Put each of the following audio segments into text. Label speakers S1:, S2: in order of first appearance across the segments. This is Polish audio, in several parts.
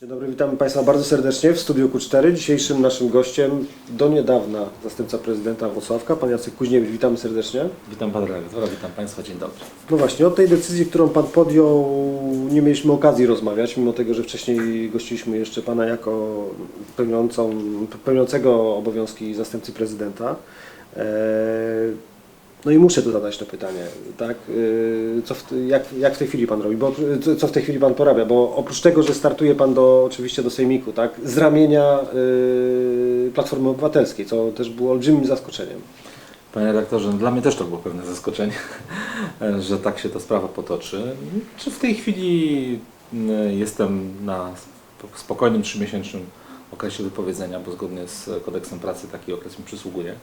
S1: Dzień dobry, witamy Państwa bardzo serdecznie w studiu Q4. Dzisiejszym naszym gościem do niedawna zastępca prezydenta Włocławka, pan Jacek Kuźniewicz. Witamy serdecznie.
S2: Witam Pana Redaktora, witam Państwa, dzień dobry.
S1: No właśnie, o tej decyzji, którą Pan podjął, nie mieliśmy okazji rozmawiać, mimo tego, że wcześniej gościliśmy jeszcze Pana jako pełniącą, pełniącego obowiązki zastępcy prezydenta. Eee, No i muszę tu zadać to pytanie, tak? Yy, Co w, jak, jak w tej chwili Pan robi? Bo, co- w tej chwili Pan porabia? Bo oprócz tego, że startuje Pan do, oczywiście do Sejmiku, tak? Z ramienia yy, Platformy Obywatelskiej, co też było olbrzymim zaskoczeniem.
S2: Panie redaktorze, no dla mnie też to było pewne zaskoczenie, że tak się ta sprawa potoczy. Czy w tej chwili mm, jestem na sp- spokojnym trzymiesięcznym okresie wypowiedzenia, bo zgodnie z kodeksem pracy taki okres mi przysługuje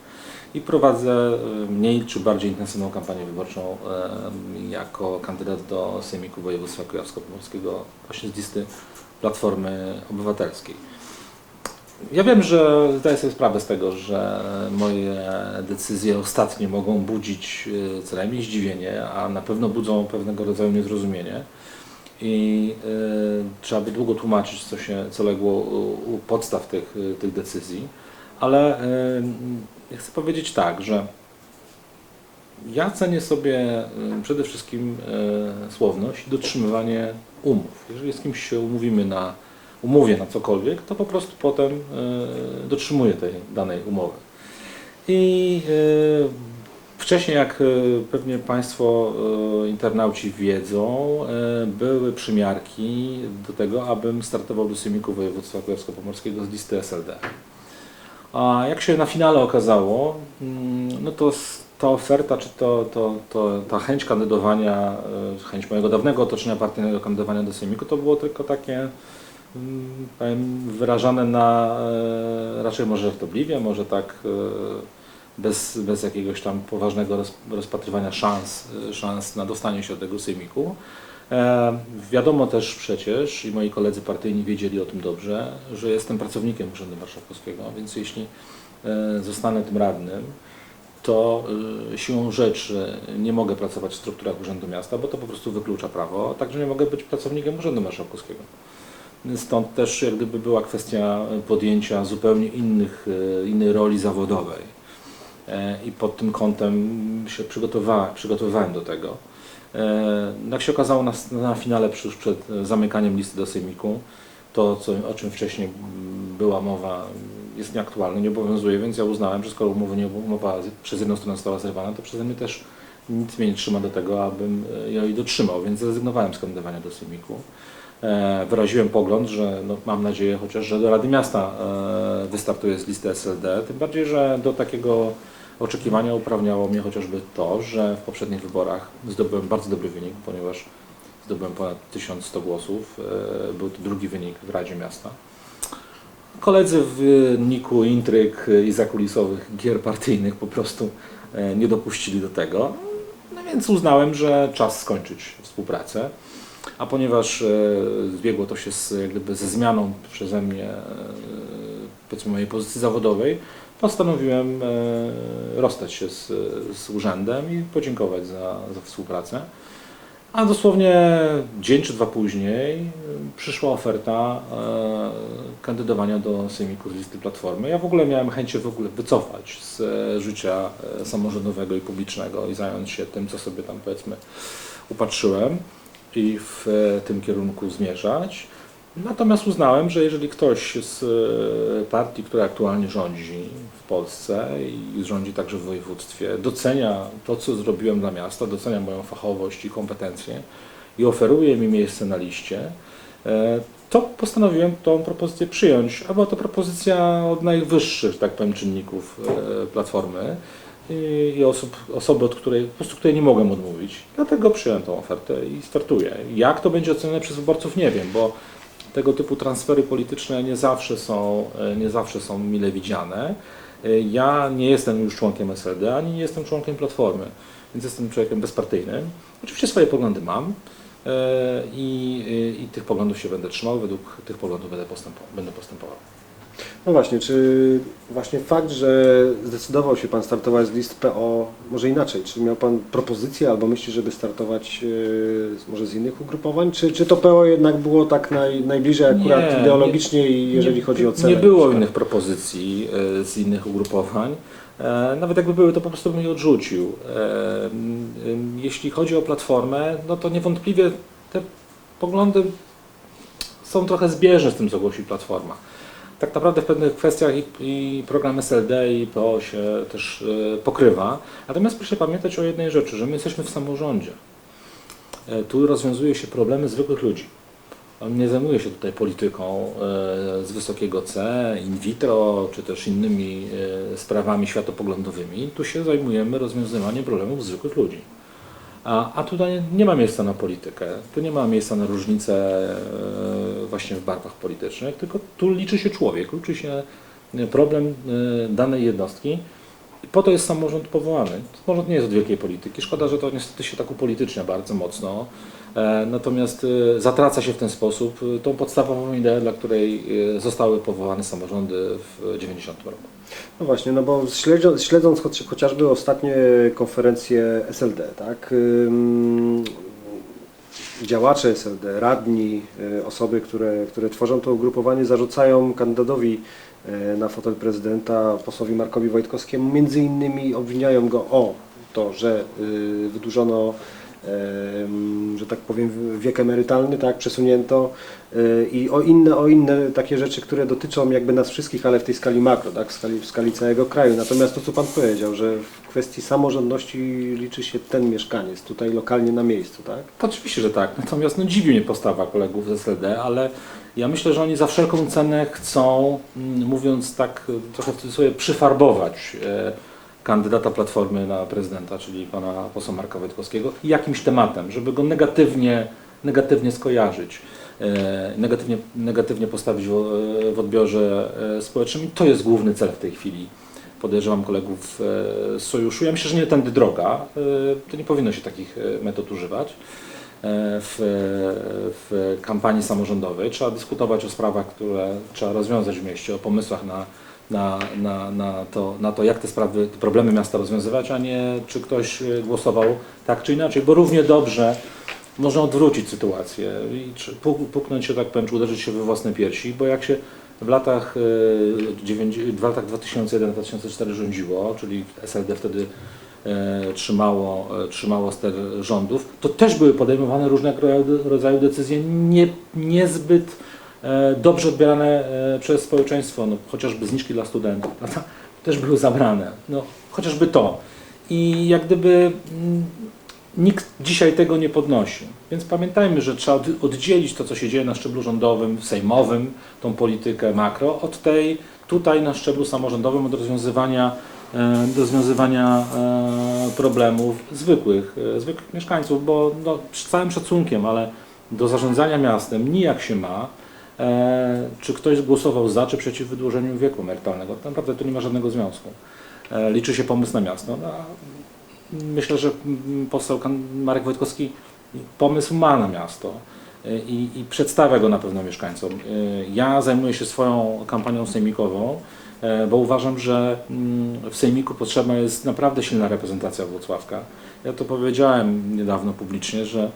S2: i prowadzę y, mniej czy bardziej intensywną kampanię wyborczą y, jako kandydat do Sejmiku Województwa Kujawsko-Pomorskiego właśnie z listy Platformy Obywatelskiej. Ja wiem, że zdaję sobie sprawę z tego, że moje decyzje ostatnie mogą budzić e, co najmniej zdziwienie, a na pewno budzą pewnego rodzaju niezrozumienie. I e, trzeba by długo tłumaczyć, co się, co legło u, podstaw tych, e, tych decyzji. Ale e, chcę powiedzieć tak, że ja cenię sobie przede wszystkim słowność i dotrzymywanie umów. Jeżeli z kimś się umówimy na umówię na cokolwiek, to po prostu potem dotrzymuję tej danej umowy. I wcześniej, jak e, pewnie Państwo e, internauci wiedzą, e, były przymiarki do tego, abym startował do Sejmiku Województwa Kujawsko-Pomorskiego z listy SLD. A jak się na finale okazało, mm, no to ta oferta, czy to, to, to, ta chęć kandydowania, chęć mojego dawnego otoczenia partyjnego kandydowania do Sejmiku, to było tylko takie mm, powiem, wyrażane na raczej może żartobliwie, może tak bez, bez jakiegoś tam poważnego roz, rozpatrywania szans, e, szans na dostanie się do tego sejmiku. E, wiadomo też przecież, i moi koledzy partyjni wiedzieli o tym dobrze, że jestem pracownikiem Urzędu Marszałkowskiego, więc jeśli e, zostanę tym radnym, to y, siłą rzeczy nie mogę pracować w strukturach Urzędu Miasta, bo to po prostu wyklucza prawo, także nie mogę być pracownikiem Urzędu Marszałkowskiego. Stąd też jak gdyby była kwestia podjęcia zupełnie innych, y, innej roli zawodowej. E, I pod tym kątem się przygotowywałem, przygotowywałem do tego. E, Jak się okazało na, na finale, już przed zamykaniem listy do Sejmiku, to co, o czym wcześniej była mowa jest nieaktualne, nie obowiązuje, więc ja uznałem, że skoro umowa, nie, umowa przez jedną stronę została zerwana, to przeze mnie też nic mnie nie trzyma do tego, abym e, jej dotrzymał, więc zrezygnowałem z kandydowania do Sejmiku. Wyraziłem pogląd, że no, mam nadzieję chociaż, że do Rady Miasta e, wystartuję z listy SLD, tym bardziej, że do takiego oczekiwania uprawniało mnie chociażby to, że w poprzednich wyborach zdobyłem bardzo dobry wynik, ponieważ zdobyłem ponad 1100 głosów. E, Był to drugi wynik w Radzie Miasta. Koledzy w wyniku intryg i zakulisowych gier partyjnych po prostu e, nie dopuścili do tego. No więc uznałem, że czas skończyć współpracę. A ponieważ e, zbiegło to się z, jak gdyby ze zmianą przeze mnie powiedzmy mojej pozycji zawodowej, postanowiłem e, rozstać się z, z urzędem i podziękować za, za współpracę. A dosłownie dzień czy dwa później y, przyszła oferta e, kandydowania do Sejmiku z listy Platformy. Ja w ogóle miałem chęć się w ogóle wycofać z e, życia e, samorządowego i publicznego i zająć się tym, co sobie tam powiedzmy upatrzyłem i w e, tym kierunku zmierzać. Natomiast uznałem, że jeżeli ktoś z e, partii, która aktualnie rządzi w Polsce i rządzi także w województwie, docenia to, co zrobiłem dla miasta, docenia moją fachowość i kompetencje i oferuje mi miejsce na liście, e, to postanowiłem tą propozycję przyjąć. A była to propozycja od najwyższych, tak powiem, czynników e, Platformy i osób, osoby, od której, po prostu której nie mogłem odmówić. Dlatego przyjąłem tą ofertę i startuję. Jak to będzie ocenione przez wyborców, nie wiem, bo tego typu transfery polityczne nie zawsze są, e, nie zawsze są mile widziane. E, Ja nie jestem już członkiem SLD, ani nie jestem członkiem Platformy, więc jestem człowiekiem bezpartyjnym. Oczywiście swoje poglądy mam e, i, i, i tych poglądów się będę trzymał, według tych poglądów będę. Będę postępował.
S1: No właśnie, czy właśnie fakt, że zdecydował się Pan startować z list PO, może inaczej, czy miał Pan propozycję albo myśli, żeby startować yy, może z innych ugrupowań, czy, czy to PO jednak było tak naj, najbliżej akurat
S2: Nie,
S1: ideologicznie i jeżeli
S2: nie,
S1: chodzi o cele?
S2: Nie było innych propozycji e, z innych ugrupowań. E, Nawet jakby były, to po prostu bym je odrzucił. Jeśli chodzi o Platformę, no to niewątpliwie te poglądy są trochę zbieżne z tym, co głosi Platforma. Tak naprawdę w pewnych kwestiach i, i program SLD i PO się też e, pokrywa. Natomiast proszę pamiętać o jednej rzeczy, że my jesteśmy w samorządzie. E, Tu rozwiązuje się problemy zwykłych ludzi. On nie zajmuje się tutaj polityką e, z wysokiego C, in vitro, czy też innymi sprawami światopoglądowymi. Tu się zajmujemy rozwiązywaniem problemów zwykłych ludzi. A, tutaj nie ma miejsca na politykę, tu nie ma miejsca na różnice e, właśnie w barwach politycznych, tylko tu liczy się człowiek, liczy się e, problem e, danej jednostki. Po to jest samorząd powołany. Samorząd nie jest od wielkiej polityki. Szkoda, że to niestety się tak upolitycznia bardzo mocno. Natomiast zatraca się w ten sposób tą podstawową ideę, dla której zostały powołane samorządy w 90 roku.
S1: No właśnie, no bo śledząc, śledząc chociażby ostatnie konferencje SLD, tak, działacze SLD, radni, y, osoby, które, które tworzą to ugrupowanie, zarzucają kandydatowi y, na fotel prezydenta, posłowi Markowi Wojtkowskiemu, między innymi obwiniają go o to, że y, wydłużono że tak powiem, wiek emerytalny, tak, przesunięto y, i o inne, o inne takie rzeczy, które dotyczą jakby nas wszystkich, ale w tej skali makro, tak, w skali, w skali całego kraju. Natomiast to, co Pan powiedział, że w kwestii samorządności liczy się ten mieszkaniec, tutaj lokalnie na miejscu, tak?
S2: To oczywiście, że tak. Natomiast no, dziwi mnie postawa kolegów z SLD, ale ja myślę, że oni za wszelką cenę chcą, mm, mówiąc tak e, trochę w cudzysłowie, przyfarbować e, kandydata Platformy na prezydenta, czyli pana posła Marka Wojtkowskiego, jakimś tematem, żeby go negatywnie, negatywnie skojarzyć, e, negatywnie, negatywnie postawić w, e, w odbiorze e, społecznym. I to jest główny cel w tej chwili podejrzewam kolegów z sojuszu. Ja myślę, że nie tędy droga. To nie powinno się takich metod używać w, w kampanii samorządowej. Trzeba dyskutować o sprawach, które trzeba rozwiązać w mieście, o pomysłach na, na, na, na, to, na to, jak te sprawy, te problemy miasta rozwiązywać, a nie czy ktoś e, głosował tak czy inaczej, bo równie dobrze można odwrócić sytuację i puknąć się, tak powiem, czy uderzyć się we własne piersi, bo jak się w latach, w latach 2001-2004 rządziło, czyli SLD wtedy e, trzymało, e, trzymało ster rządów, to też były podejmowane różnego rodzaju- decyzje nie, niezbyt dobrze odbierane e, przez społeczeństwo, no, chociażby zniżki dla studentów, prawda? też były zabrane, no, chociażby to. I jak gdyby mm, nikt dzisiaj tego nie podnosi. Więc pamiętajmy, że trzeba od- oddzielić to, co się dzieje na szczeblu rządowym, sejmowym, tą politykę makro, od tej tutaj na szczeblu samorządowym, od rozwiązywania, e, do rozwiązywania e, problemów zwykłych, e, zwykłych mieszkańców, bo no, z całym szacunkiem, ale do zarządzania miastem nijak się ma, e, czy ktoś głosował za, czy przeciw wydłużeniu wieku emerytalnego. Tak naprawdę to nie ma żadnego związku. E, Liczy się pomysł na miasto. No, myślę, że poseł Marek Wojtkowski pomysł ma na miasto y, i, i przedstawia go na pewno mieszkańcom. Ja zajmuję się swoją kampanią sejmikową, e, bo uważam, że mm, w sejmiku potrzebna jest naprawdę silna reprezentacja Włocławka. Ja to powiedziałem niedawno publicznie, że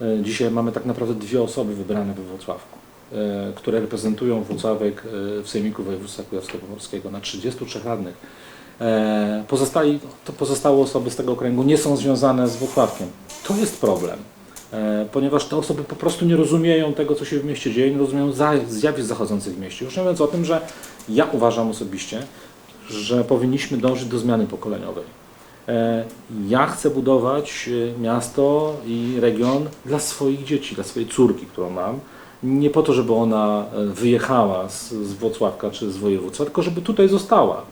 S2: e, dzisiaj mamy tak naprawdę dwie osoby wybrane we Włocławku, e, które reprezentują Włocławek e, w sejmiku województwa kujawsko-pomorskiego na 33 radnych. E, Pozostali, to pozostałe osoby z tego okręgu nie są związane z Włocławkiem. To jest problem, e, ponieważ te osoby po prostu nie rozumieją tego, co się w mieście dzieje, nie rozumieją zjawisk zachodzących w mieście. Już nie mówiąc o tym, że ja uważam osobiście, że powinniśmy dążyć do zmiany pokoleniowej. E, Ja chcę budować e, miasto i region dla swoich dzieci, dla swojej córki, którą mam. Nie po to, żeby ona e, wyjechała z, z czy z województwa, tylko żeby tutaj została.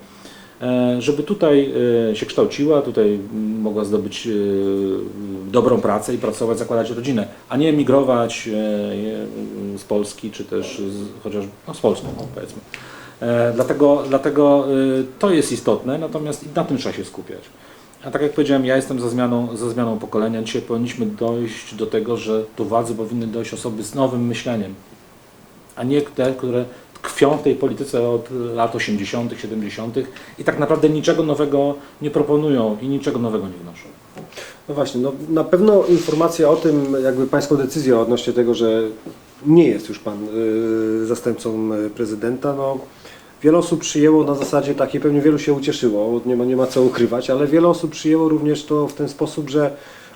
S2: E, Żeby tutaj e, się kształciła, tutaj mm, mogła zdobyć dobrą pracę i pracować, zakładać rodzinę, a nie emigrować z Polski, czy też z, chociaż no, z Polski, powiedzmy. E, Dlatego, dlatego to jest istotne, natomiast na tym trzeba się skupiać. A tak jak powiedziałem, ja jestem za zmianą, za zmianą pokolenia. Dzisiaj powinniśmy dojść do tego, że do władzy powinny dojść osoby z nowym myśleniem, a nie te, które tkwią w tej polityce od lat 80., 70. i tak naprawdę niczego nowego nie proponują i niczego nowego nie wnoszą.
S1: No właśnie, no na pewno informacja o tym, jakby Pańską decyzję odnośnie tego, że nie jest już Pan y, zastępcą y, prezydenta, no wiele osób przyjęło na zasadzie takiej, pewnie wielu się ucieszyło, nie ma, nie ma co ukrywać, ale wiele osób przyjęło również to w ten sposób, że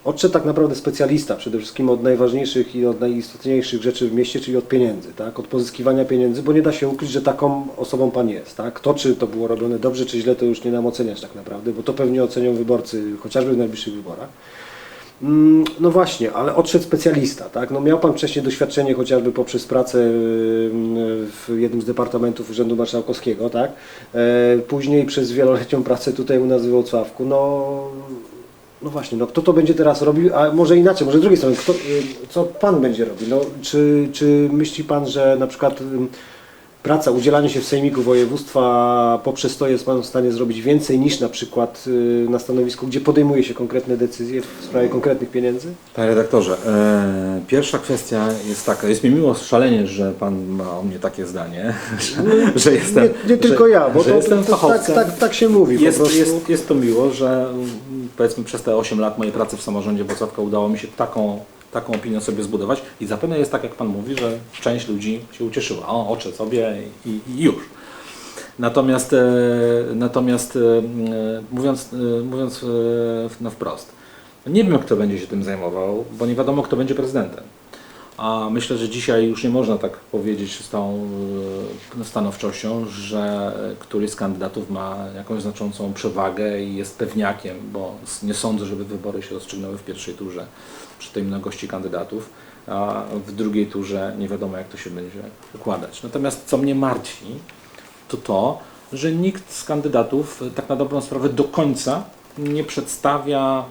S1: odszedł tak naprawdę specjalista, przede wszystkim od najważniejszych i od najistotniejszych rzeczy w mieście, czyli od pieniędzy, tak? od pozyskiwania pieniędzy, bo nie da się ukryć, że taką osobą Pan jest. Tak? To, czy to było robione dobrze, czy źle, to już nie nam oceniać tak naprawdę, bo to pewnie ocenią wyborcy, chociażby w najbliższych wyborach. Mm, No właśnie, ale odszedł specjalista, tak? No miał Pan wcześniej doświadczenie chociażby poprzez pracę y, w jednym z departamentów Urzędu Marszałkowskiego, tak? E, Później przez wieloletnią pracę tutaj u nas w Wrocławku, no... No właśnie, no kto to będzie teraz robił, a może inaczej, może z drugiej strony, kto, y, co Pan będzie robił? No, czy, czy myśli Pan, że na przykład ym, praca, udzielanie się w Sejmiku Województwa poprzez to jest Pan w stanie zrobić więcej niż na przykład y, na stanowisku, gdzie podejmuje się konkretne decyzje w sprawie konkretnych pieniędzy?
S2: Panie redaktorze, e, pierwsza kwestia jest taka, jest mi miło szalenie, że Pan ma o mnie takie zdanie, że, że jestem...
S1: nie, nie tylko
S2: że,
S1: ja, bo to,
S2: jestem
S1: to, to tak, tak, tak się mówi
S2: Jest, jest, jest to miło, że mm, powiedzmy przez te 8 lat mojej pracy w samorządzie Wrocławka udało mi się taką, taką opinię sobie zbudować i zapewne jest tak, jak Pan mówi, że część ludzi się ucieszyła. O, oczy sobie i, i już. Natomiast, e, natomiast e, mówiąc, e, mówiąc na wprost, nie wiem, kto będzie się tym zajmował, bo nie wiadomo, kto będzie prezydentem. A myślę, że dzisiaj już nie można tak powiedzieć z tą stanowczością, że któryś z kandydatów ma jakąś znaczącą przewagę i jest pewniakiem, bo nie sądzę, żeby wybory się rozstrzygnęły w pierwszej turze przy tej mnogości kandydatów, a w drugiej turze nie wiadomo, jak to się będzie układać. Natomiast co mnie martwi, to to, że nikt z kandydatów e, tak na dobrą sprawę do końca nie przedstawia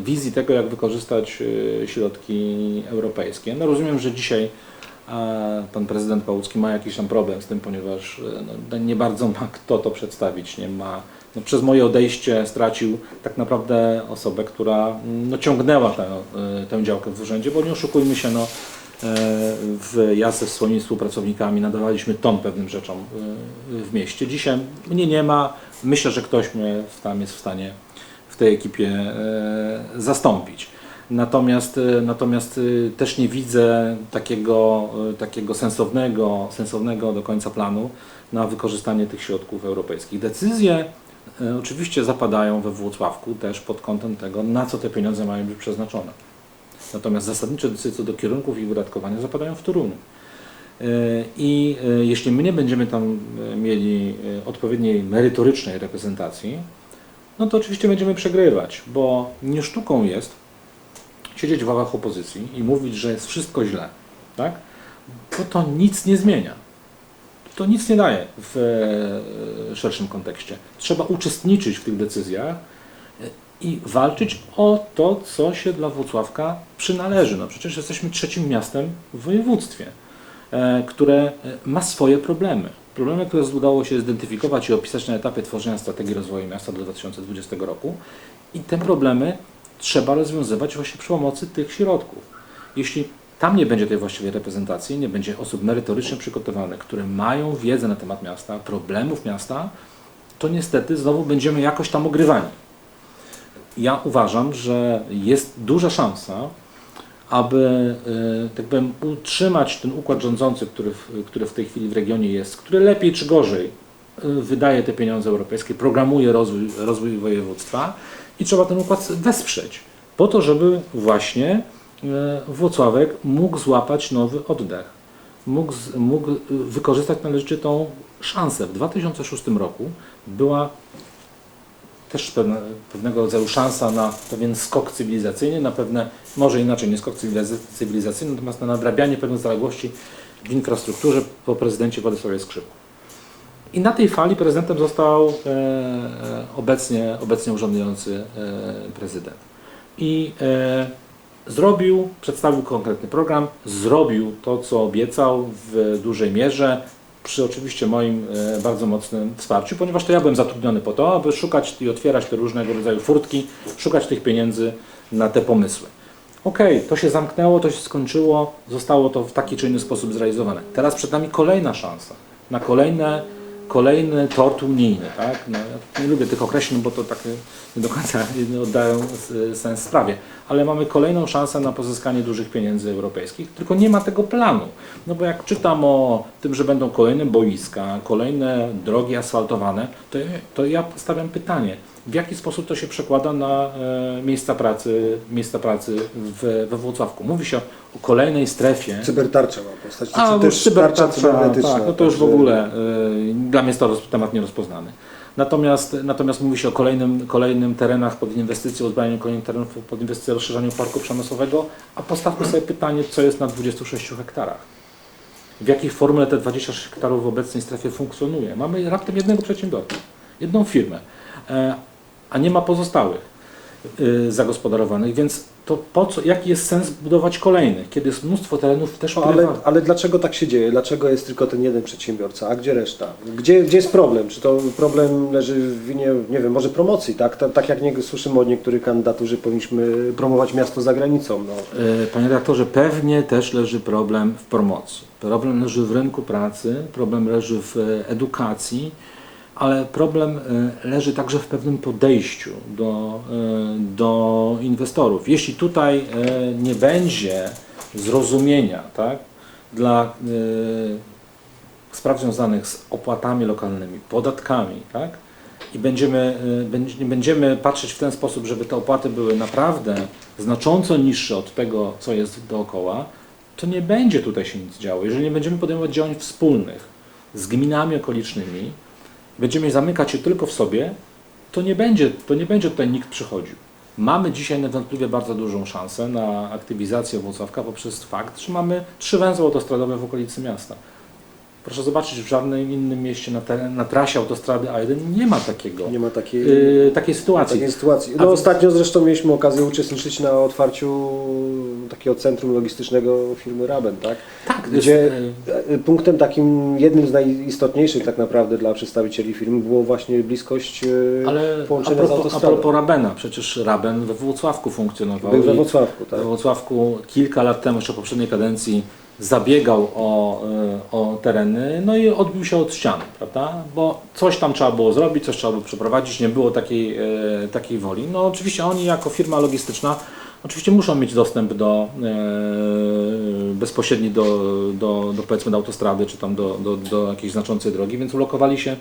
S2: wizji tego, jak wykorzystać e, środki europejskie. No rozumiem, że dzisiaj e, pan prezydent Pałucki ma jakiś tam problem z tym, ponieważ no, nie bardzo ma kto to przedstawić. Nie ma, no, przez moje odejście stracił tak naprawdę osobę, która mm, no, ciągnęła tę, e, tę działkę w urzędzie, bo nie oszukujmy się, no, e, w, ja ze swoimi współpracownikami nadawaliśmy ton pewnym rzeczom e, w mieście. Dzisiaj mnie nie ma. Myślę, że ktoś mnie tam jest w stanie w tej ekipie e, zastąpić. Natomiast, e, natomiast e, też nie widzę takiego, takiego sensownego, sensownego do końca planu na wykorzystanie tych środków europejskich. Decyzje oczywiście zapadają we Włocławku też pod kątem tego, na co te pieniądze mają być przeznaczone. Natomiast zasadnicze decyzje co do kierunków ich wydatkowania zapadają w Toruniu. E, I e, jeśli my nie będziemy tam e, mieli e, odpowiedniej merytorycznej reprezentacji, no to oczywiście będziemy przegrywać, bo nie sztuką jest siedzieć w ławach opozycji i mówić, że jest wszystko źle, tak? Bo to nic nie zmienia. To nic nie daje w e, szerszym kontekście. Trzeba uczestniczyć w tych decyzjach e, i walczyć o to, co się dla Włocławka przynależy. No przecież jesteśmy trzecim miastem w województwie, e, które ma swoje problemy. Problemy, które udało się zidentyfikować i opisać na etapie tworzenia strategii rozwoju miasta do 2020 roku. I te problemy trzeba rozwiązywać właśnie przy pomocy tych środków. Jeśli tam nie będzie tej właściwej reprezentacji, nie będzie osób merytorycznie przygotowanych, które mają wiedzę na temat miasta, problemów miasta, to niestety znowu będziemy jakoś tam ogrywani. Ja uważam, że jest duża szansa, aby e, tak powiem, utrzymać ten układ rządzący, który w, który w tej chwili w regionie jest, który lepiej czy gorzej e, wydaje te pieniądze europejskie, programuje rozwój, rozwój województwa i trzeba ten układ wesprzeć po to, żeby właśnie Włocławek mógł złapać nowy oddech, mógł, mógł e, wykorzystać tą szansę. W 2006 roku była też pewne, pewnego rodzaju szansa na pewien skok cywilizacyjny, na pewne, może inaczej, nie skok cywilizac- cywilizacyjny, natomiast na nadrabianie pewnych zaległości w infrastrukturze po prezydencie Władysławie Skrzypku. I na tej fali prezydentem został e, e, obecnie, obecnie urzędujący e, prezydent. I e, zrobił, przedstawił konkretny program, zrobił to, co obiecał w dużej mierze, przy oczywiście moim e, bardzo mocnym wsparciu, ponieważ to ja byłem zatrudniony po to, aby szukać i otwierać te różnego rodzaju furtki, szukać tych pieniędzy na te pomysły. Okej, to się zamknęło, to się skończyło, zostało to w taki czy inny sposób zrealizowane. Teraz przed nami kolejna szansa. na kolejne, kolejny tort unijny. Tak? No, ja nie lubię tych określeń, bo to takie nie do końca oddają sens sprawie. Ale mamy kolejną szansę na pozyskanie dużych pieniędzy europejskich, tylko nie ma tego planu. No bo jak czytam o tym, że będą kolejne boiska, kolejne drogi asfaltowane, to, to ja stawiam pytanie, w jaki sposób to się przekłada na e, miejsca pracy, miejsca pracy w, we Włocławku. Mówi się o, kolejnej strefie.
S1: Cybertarcza ma powstać, czy
S2: A,
S1: też tarcza cybernetyczna.
S2: tak, no to już w ogóle y, dla mnie jest to temat nierozpoznany. Natomiast, natomiast mówi się o kolejnym, kolejnym terenach pod inwestycje, uzbrojeniu kolejnych terenów pod inwestycje, rozszerzaniu parku przemysłowego, a postawmy sobie pytanie, co jest na 26 hektarach. W jakiej formule te 26 hektarów w obecnej strefie funkcjonuje? Mamy raptem jednego przedsiębiorcę, jedną firmę, e, a nie ma pozostałych y, zagospodarowanych, więc to po co, jaki jest sens budować kolejnych, kiedy jest mnóstwo terenów też
S1: No, ale, ale dlaczego tak się dzieje? Dlaczego jest tylko ten jeden przedsiębiorca, a gdzie reszta? Gdzie, gdzie jest problem? Czy to problem leży w winie, nie wiem, może promocji, tak? Ta- Tak jak nie, słyszymy od niektórych kandydatów, że powinniśmy promować miasto za granicą. No.
S2: E, Panie redaktorze, pewnie też leży problem w promocji. Problem leży w rynku pracy, problem leży w e, edukacji, ale problem e, leży także w pewnym podejściu do, e, do inwestorów. Jeśli tutaj e, nie będzie zrozumienia tak, dla spraw związanych z opłatami lokalnymi, podatkami, tak, i będziemy, będziemy patrzeć w ten sposób, żeby te opłaty były naprawdę znacząco niższe od tego, co jest dookoła, to nie będzie tutaj się nic działo. Jeżeli nie będziemy podejmować działań wspólnych z gminami okolicznymi, będziemy zamykać się tylko w sobie, to nie będzie, to nie będzie tutaj nikt przychodził. Mamy dzisiaj niewątpliwie bardzo dużą szansę na aktywizację Włocławka poprzez fakt, że mamy trzy węzły autostradowe w okolicy miasta. Proszę zobaczyć, w żadnym innym mieście na, te, na trasie autostrady A1 nie ma takiego,
S1: Nie ma takiej,
S2: yy, takiej sytuacji.
S1: takiej sytuacji.
S2: A
S1: No,
S2: wy-
S1: ostatnio zresztą mieliśmy okazję uczestniczyć na otwarciu takiego centrum logistycznego firmy Raben, tak?
S2: Tak,
S1: Gdzie
S2: jest,
S1: e, punktem takim, jednym z najistotniejszych tak naprawdę dla przedstawicieli firmy było właśnie bliskość e,
S2: ale a
S1: połączenia z
S2: propos, a
S1: autostradą.
S2: propos Rabena, przecież Raben we Włocławku funkcjonował.
S1: Był we
S2: i
S1: Wrocławku, tak.
S2: We Włocławku kilka lat temu, jeszcze w poprzedniej kadencji, zabiegał o, y, o tereny, no i odbił się od ściany, prawda? Bo coś tam trzeba było zrobić, coś trzeba było przeprowadzić, nie było takiej, e, takiej woli. No oczywiście oni jako firma logistyczna oczywiście muszą mieć dostęp do e, bezpośredni do, do, do powiedzmy do autostrady, czy tam do, do, do jakiejś znaczącej drogi, więc ulokowali się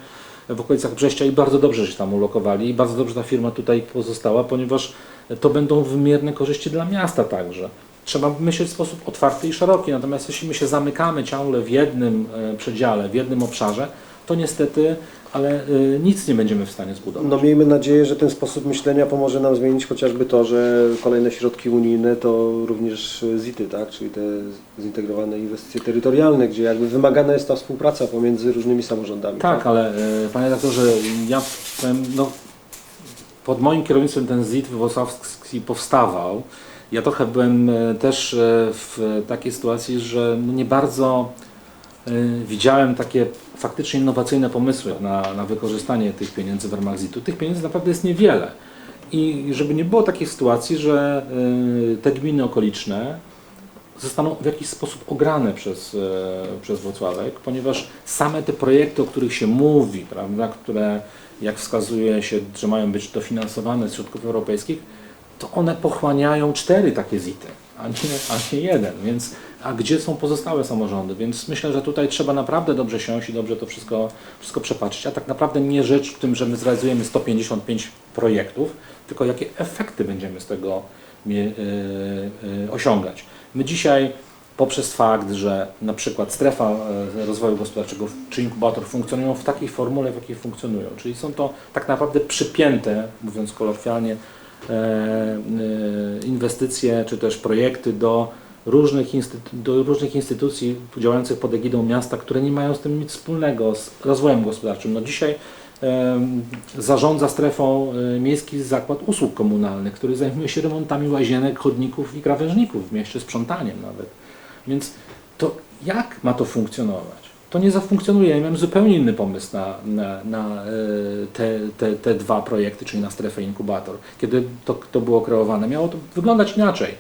S2: w okolicach Brześcia i bardzo dobrze się tam ulokowali i bardzo dobrze ta firma tutaj pozostała, ponieważ to będą wymierne korzyści dla miasta także. Trzeba myśleć w sposób otwarty i szeroki, natomiast jeśli my się zamykamy ciągle w jednym e, przedziale, w jednym obszarze, to niestety, ale e, nic nie będziemy w stanie zbudować.
S1: No miejmy nadzieję, że ten sposób myślenia pomoże nam zmienić chociażby to, że kolejne środki unijne to również ZIT-y, tak? czyli te zintegrowane inwestycje terytorialne, gdzie jakby wymagana jest ta współpraca pomiędzy różnymi samorządami.
S2: Tak, ale e, panie redaktorze, ja powiem, no, pod moim kierownictwem ten ZIT wrocławski powstawał. Ja trochę byłem e, też e, w takiej sytuacji, że no nie bardzo e, widziałem takie faktycznie innowacyjne pomysły na, na wykorzystanie tych pieniędzy w ramach ZIT-u. Tych pieniędzy naprawdę jest niewiele. I żeby nie było takiej sytuacji, że te gminy okoliczne zostaną w jakiś sposób ograne przez, przez Włocławek, ponieważ same te projekty, o których się mówi, prawda, które jak wskazuje się, że mają być dofinansowane z środków europejskich, to one pochłaniają cztery takie zity, a nie, a nie jeden, więc a gdzie są pozostałe samorządy? Więc myślę, że tutaj trzeba naprawdę dobrze siąść i dobrze to wszystko, wszystko a tak naprawdę nie rzecz w tym, że my zrealizujemy 155 projektów, tylko jakie efekty będziemy z tego y, y, osiągać. My dzisiaj poprzez fakt, że na przykład strefa e, rozwoju gospodarczego czy inkubator funkcjonują w takiej formule, w jakiej funkcjonują, czyli są to tak naprawdę przypięte, mówiąc kolokwialnie, e, e, inwestycje czy też projekty do różnych, do różnych instytucji działających pod egidą miasta, które nie mają z tym nic wspólnego, z rozwojem gospodarczym. No dzisiaj em, zarządza strefą e, Miejski Zakład Usług Komunalnych, który zajmuje się remontami łazienek, chodników i krawężników w mieście, sprzątaniem nawet. Więc to jak ma to funkcjonować? To nie zafunkcjonuje. Ja miałem zupełnie inny pomysł na, na, na e, te, te, te dwa projekty, czyli na strefę inkubator. Kiedy to, to było kreowane, miało to wyglądać inaczej.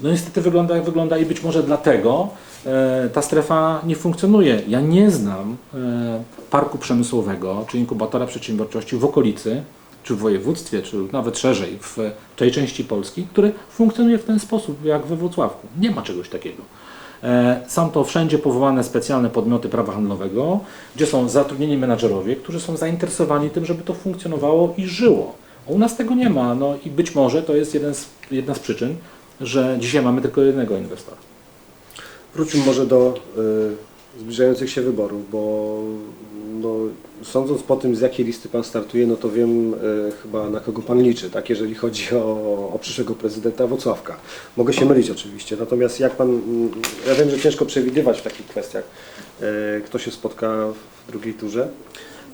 S2: No niestety wygląda jak wygląda i być może dlatego e, ta strefa nie funkcjonuje. Ja nie znam e, parku przemysłowego czy inkubatora przedsiębiorczości w okolicy, czy w województwie, czy nawet szerzej w tej części Polski, który funkcjonuje w ten sposób jak we Wrocławku. Nie ma czegoś takiego. E, Są to wszędzie powołane specjalne podmioty prawa handlowego, gdzie są zatrudnieni menadżerowie, którzy są zainteresowani tym, żeby to funkcjonowało i żyło. A U nas tego nie ma, no i być może to jest jeden z, jedna z przyczyn, że dzisiaj mamy tylko jednego inwestora.
S1: Wróćmy może do y, zbliżających się wyborów, bo no, sądząc po tym, z jakiej listy Pan startuje, no to wiem y, chyba na kogo Pan liczy, tak, jeżeli chodzi o, o przyszłego prezydenta Włocławka. Mogę się mylić oczywiście, natomiast jak Pan, mm, ja wiem, że ciężko przewidywać w takich kwestiach, y, kto się spotka w drugiej turze.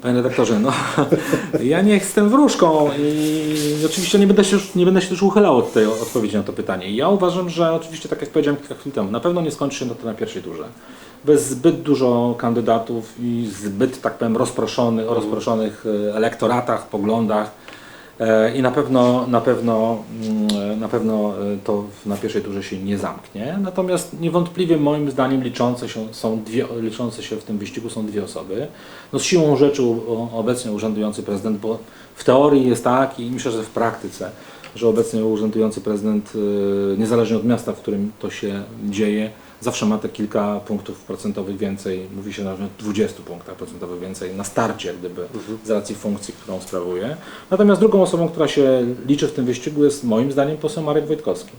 S2: Panie redaktorze, no ja nie jestem wróżką i oczywiście nie będę się, już, nie będę się też uchylał od tej odpowiedzi na to pytanie. Ja uważam, że oczywiście, tak jak powiedziałem kilka chwil temu, na pewno nie skończy się to na pierwszej turze. Bez zbyt dużo kandydatów i zbyt, tak powiem, rozproszonych, o rozproszonych e, elektoratach, poglądach. E, I na pewno, na pewno, mm, na pewno e, to na pierwszej turze się nie zamknie. Natomiast niewątpliwie moim zdaniem liczące się, są dwie, liczące się w tym wyścigu są dwie osoby. No z siłą rzeczy obecnie urzędujący prezydent, bo w teorii jest tak i myślę, że w praktyce, że obecnie urzędujący prezydent, niezależnie od miasta, w którym to się dzieje, zawsze ma te kilka punktów procentowych więcej, mówi się nawet 20 punktach procentowych więcej na starcie, jak gdyby z racji funkcji, którą sprawuje. Natomiast drugą osobą, która się liczy w tym wyścigu jest moim zdaniem poseł Marek Wojtkowski.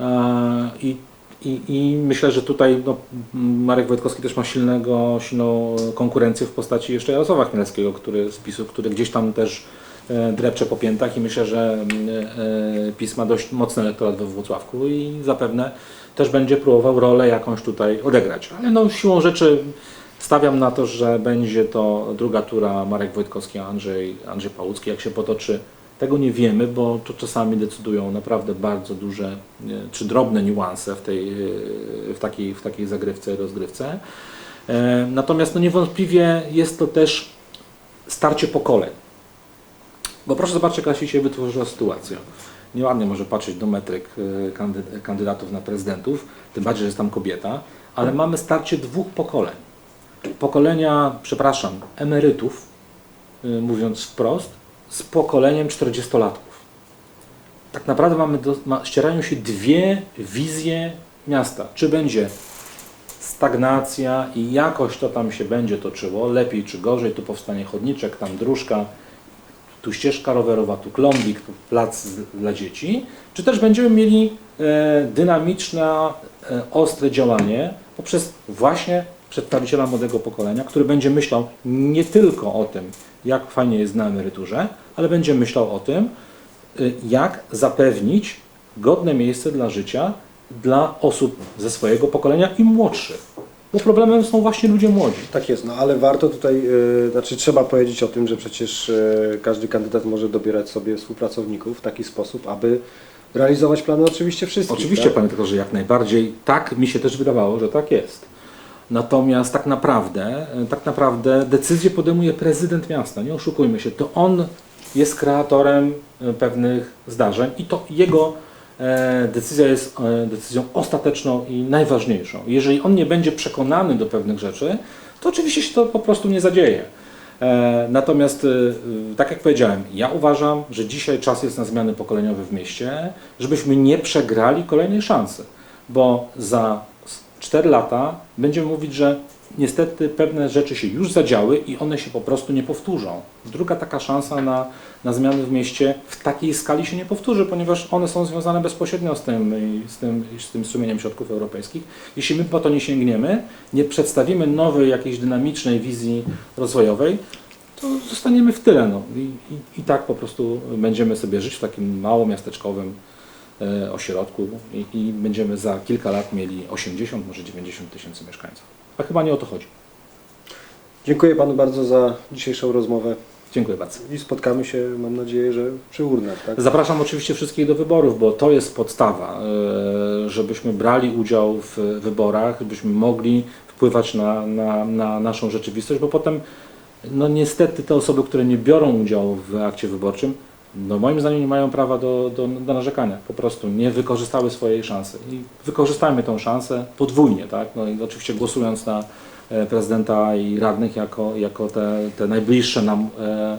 S2: E, I, i, I myślę, że tutaj no, Marek Wojtkowski też ma silnego, silną konkurencję w postaci jeszcze Jarosława Chmielewskiego, który z PiSu, który gdzieś tam też e, drepcze po piętach i myślę, że mm, e, PiS ma dość mocny elektorat we Włocławku i zapewne też będzie próbował rolę jakąś tutaj odegrać. Ale no, siłą rzeczy stawiam na to, że będzie to druga tura Marek Wojtkowski, Andrzej, Andrzej Pałucki. Jak się potoczy, tego nie wiemy, bo to czasami decydują naprawdę bardzo duże czy drobne niuanse w, tej, e, w, takiej, w takiej zagrywce i rozgrywce. E, Natomiast no niewątpliwie jest to też starcie pokoleń. Bo proszę zobaczyć, jaka się wytworzyła sytuacja. Nieładnie może patrzeć do metryk e, kandy- kandydatów na prezydentów, tym bardziej, że jest tam kobieta, ale mamy starcie dwóch pokoleń. Pokolenia, przepraszam, emerytów, y, mówiąc wprost, z pokoleniem 40-latków. Tak naprawdę mamy do, ma, ścierają się dwie wizje miasta. Czy będzie stagnacja i jakoś to tam się będzie toczyło, lepiej czy gorzej, tu powstanie chodniczek, tam dróżka, tu ścieżka rowerowa, tu klombik, tu plac dla dzieci, czy też będziemy mieli e, dynamiczne, e, ostre działanie poprzez właśnie przedstawiciela młodego pokolenia, który będzie myślał nie tylko o tym, jak fajnie jest na emeryturze, ale będzie myślał o tym, y, jak zapewnić godne miejsce dla życia dla osób ze swojego pokolenia i młodszych. Bo problemem są właśnie ludzie młodzi.
S1: Tak jest, no ale warto tutaj, y, znaczy trzeba powiedzieć o tym, że przecież y, każdy kandydat może dobierać sobie współpracowników w taki sposób, aby realizować plany oczywiście wszystkich.
S2: Oczywiście,
S1: tak?
S2: panie doktorze, jak najbardziej. Tak mi się też wydawało, że tak jest. Natomiast tak naprawdę, tak naprawdę decyzję podejmuje prezydent miasta. Nie oszukujmy się, to on jest kreatorem e, pewnych zdarzeń i to jego e, decyzja jest e, decyzją ostateczną i najważniejszą. Jeżeli on nie będzie przekonany do pewnych rzeczy, to oczywiście się to po prostu nie zadzieje. E, Natomiast, e, e, tak jak powiedziałem, ja uważam, że dzisiaj czas jest na zmiany pokoleniowe w mieście, żebyśmy nie przegrali kolejnej szansy, bo za 4 lata będziemy mówić, że niestety pewne rzeczy się już zadziały i one się po prostu nie powtórzą. Druga taka szansa na, na zmiany w mieście w takiej skali się nie powtórzy, ponieważ one są związane bezpośrednio z tym, z tym, z tym strumieniem środków europejskich. Jeśli my po to nie sięgniemy, nie przedstawimy nowej, jakiejś dynamicznej wizji rozwojowej, to zostaniemy w tyle. No. I, i, I tak po prostu będziemy sobie żyć w takim małomiasteczkowym e, ośrodku i, i będziemy za kilka lat mieli 80, może 90 tysięcy mieszkańców. A chyba nie o to chodzi.
S1: Dziękuję Panu bardzo za dzisiejszą rozmowę
S2: Dziękuję bardzo.
S1: i spotkamy się, mam nadzieję, że przy urnach. Tak?
S2: Zapraszam oczywiście wszystkich do wyborów, bo to jest podstawa, e, żebyśmy brali udział w wyborach, żebyśmy mogli wpływać na, na, na naszą rzeczywistość, bo potem, no niestety te osoby, które nie biorą udziału w akcie wyborczym, no moim zdaniem nie mają prawa do, do, do narzekania. Po prostu nie wykorzystały swojej szansy. I wykorzystajmy tą szansę podwójnie, tak? No i oczywiście głosując na e, prezydenta i radnych jako, jako te, te najbliższe nam e,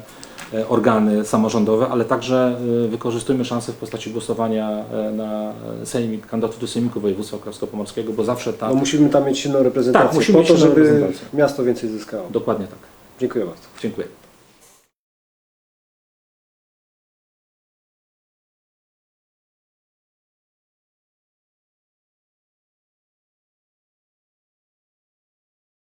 S2: e, organy samorządowe, ale także wykorzystujmy szansę w postaci głosowania na sejmik, kandydatów do Sejmiku Województwa Kujawsko-Pomorskiego, bo zawsze ta...
S1: No, musimy tam mieć silną reprezentację
S2: Tak, musimy
S1: po to, żeby miasto więcej zyskało.
S2: Dokładnie tak.
S1: Dziękuję bardzo.
S2: Dziękuję.